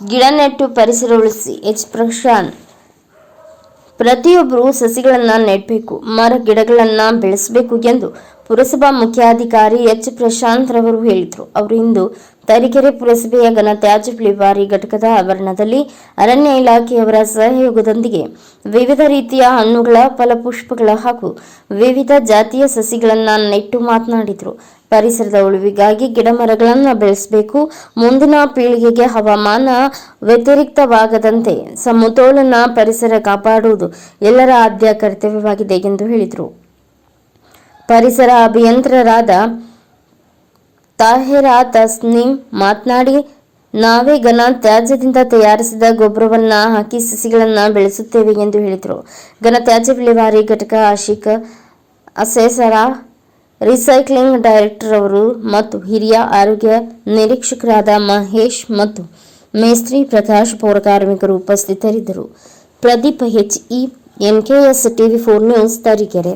ಗಿಡ ನೆಟ್ಟು ಪರಿಸರ ಉಳಿಸಿ ಎಚ್. ಪ್ರಶಾಂತ್. ಪ್ರತಿಯೊಬ್ಬರು ಸಸಿಗಳನ್ನು ನೆಡಬೇಕು ಮರ ಗಿಡಗಳನ್ನು ಬೆಳೆಸಬೇಕು ಎಂದು ಪುರಸಭಾ ಮುಖ್ಯಾಧಿಕಾರಿ ಎಚ್. ಪ್ರಶಾಂತ್ ರವರು ಹೇಳಿದರು. ಅವರು ಇಂದು ತರೀಕೆರೆ ಪುರಸಭೆಯ ಘನತ್ಯಾಜ್ಯ ವಿಲೇವಾರಿ ಘಟಕದ ಆವರಣದಲ್ಲಿ ಅರಣ್ಯ ಇಲಾಖೆಯವರ ಸಹಯೋಗದೊಂದಿಗೆ ವಿವಿಧ ರೀತಿಯ ಹಣ್ಣುಗಳ, ಫಲಪುಷ್ಪಗಳ ಹಾಗೂ ವಿವಿಧ ಜಾತಿಯ ಸಸಿಗಳನ್ನು ನೆಟ್ಟು ಮಾತನಾಡಿದರು. ಪರಿಸರದ ಉಳಿವಿಗಾಗಿ ಗಿಡ ಮರಗಳನ್ನು ಬೆಳೆಸಬೇಕು. ಮುಂದಿನ ಪೀಳಿಗೆಗೆ ಹವಾಮಾನ ವ್ಯತಿರಿಕ್ತವಾಗದಂತೆ ಸಮತೋಲನ ಪರಿಸರ ಕಾಪಾಡುವುದು ಎಲ್ಲರ ಆದ್ಯ ಕರ್ತವ್ಯವಾಗಿದೆ ಎಂದು ಹೇಳಿದರು. ಪರಿಸರ ಅಭಿಯಂತರರಾದ ತಾಹಿರಾ ತಸ್ನಿಮ್ ಮಾತನಾಡಿ, ನಾವೇ ಘನ ತ್ಯಾಜ್ಯದಿಂದ ತಯಾರಿಸಿದ ಗೊಬ್ಬರವನ್ನ ಹಾಕಿ ಸಸಿಗಳನ್ನು ಬೆಳೆಸುತ್ತೇವೆ ಎಂದು ಹೇಳಿದರು. ಘನ ತ್ಯಾಜ್ಯ ವಿಲೇವಾರಿ ಘಟಕ ಆಶಿಕ್ ಅಸೇಸರ, ರಿಸೈಕ್ಲಿಂಗ್ ಡೈರೆಕ್ಟರ್ ಅವರು ಮತ್ತು ಹಿರಿಯ ಆರೋಗ್ಯ ನಿರೀಕ್ಷಕರಾದ ಮಹೇಶ್ ಮತ್ತು ಮೇಸ್ತ್ರಿ ಪ್ರಕಾಶ್ ಪೌರ ಕಾರ್ಮಿಕರು ಉಪಸ್ಥಿತರಿದ್ದರು. Pradeep H E NKS TV four news Tarikere.